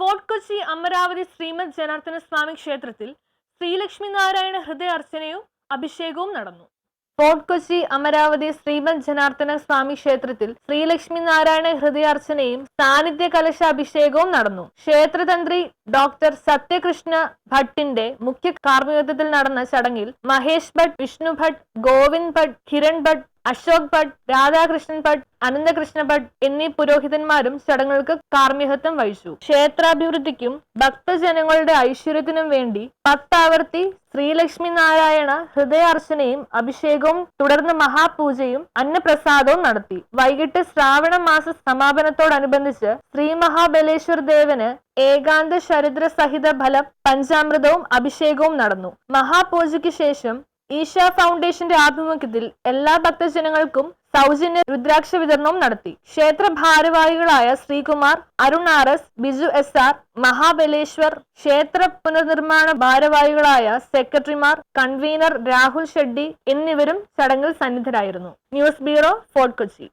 Fort Kochi Amaravathi Sreemad Janardana Swami ക്ഷേത്രത്തിൽ ശ്രീലക്ഷ്മി നാരായണ ഹൃദയ അർച്ചനയും അഭിഷേകവും നടന്നു. ഫോർട്ട് കൊച്ചി അമരാവതി ശ്രീമദ് ജനാർദ്ദന സ്വാമി ക്ഷേത്രത്തിൽ ശ്രീലക്ഷ്മി നാരായണ ഹൃദയാർച്ചനയും സാന്നിധ്യ കലശ അഭിഷേകവും നടന്നു. ക്ഷേത്രതന്ത്രി ഡോക്ടർ സത്യകൃഷ്ണ ഭട്ടിന്റെ മുഖ്യ കാർമ്മികത്വത്തിൽ നടന്ന ചടങ്ങിൽ മഹേഷ് ഭട്ട് വിഷ്ണു ഭട്ട് ഗോവിന്ദ് ഭട്ട് കിരൺ ഭട്ട് അശോക് ഭട്ട് രാധാകൃഷ്ണൻ ഭട്ട് അനന്തകൃഷ്ണ ഭട്ട് എന്നീ പുരോഹിതന്മാരും ചടങ്ങുകൾക്ക് കാർമ്മികത്വം വഹിച്ചു. ക്ഷേത്രാഭിവൃദ്ധിക്കും ഭക്തജനങ്ങളുടെ ഐശ്വര്യത്തിനും വേണ്ടി പത്താവർത്തി ശ്രീലക്ഷ്മി നാരായണ ഹൃദയാർച്ചനയും അഭിഷേകവും തുടർന്ന് മഹാപൂജയും അന്നപ്രസാദവും നടത്തി. വൈകിട്ട് ശ്രാവണ മാസ സമാപനത്തോടനുബന്ധിച്ച് ശ്രീ മഹാബലേശ്വർ ദേവന് ഏകാന്ത ശരിദ്ര സഹിത ഫല പഞ്ചാമൃതവും അഭിഷേകവും നടന്നു. മഹാപൂജയ്ക്ക് ശേഷം ഈശ ഫൗണ്ടേഷന്റെ ആഭിമുഖ്യത്തിൽ എല്ലാ ഭക്തജനങ്ങൾക്കും സൗജന്യ രുദ്രാക്ഷ വിതരണവും നടത്തി. ക്ഷേത്ര ഭാരവാഹികളായ Sreekumar Arun R S Biju S R Mahabaleshwar ക്ഷേത്ര പുനർനിർമ്മാണ ഭാരവാഹികളായ സെക്രട്ടറിമാർ കൺവീനർ രാഹുൽ ഷെഡ്ഡി എന്നിവരും ചടങ്ങിൽ സന്നിധരായിരുന്നു. News bureau fort Kochi.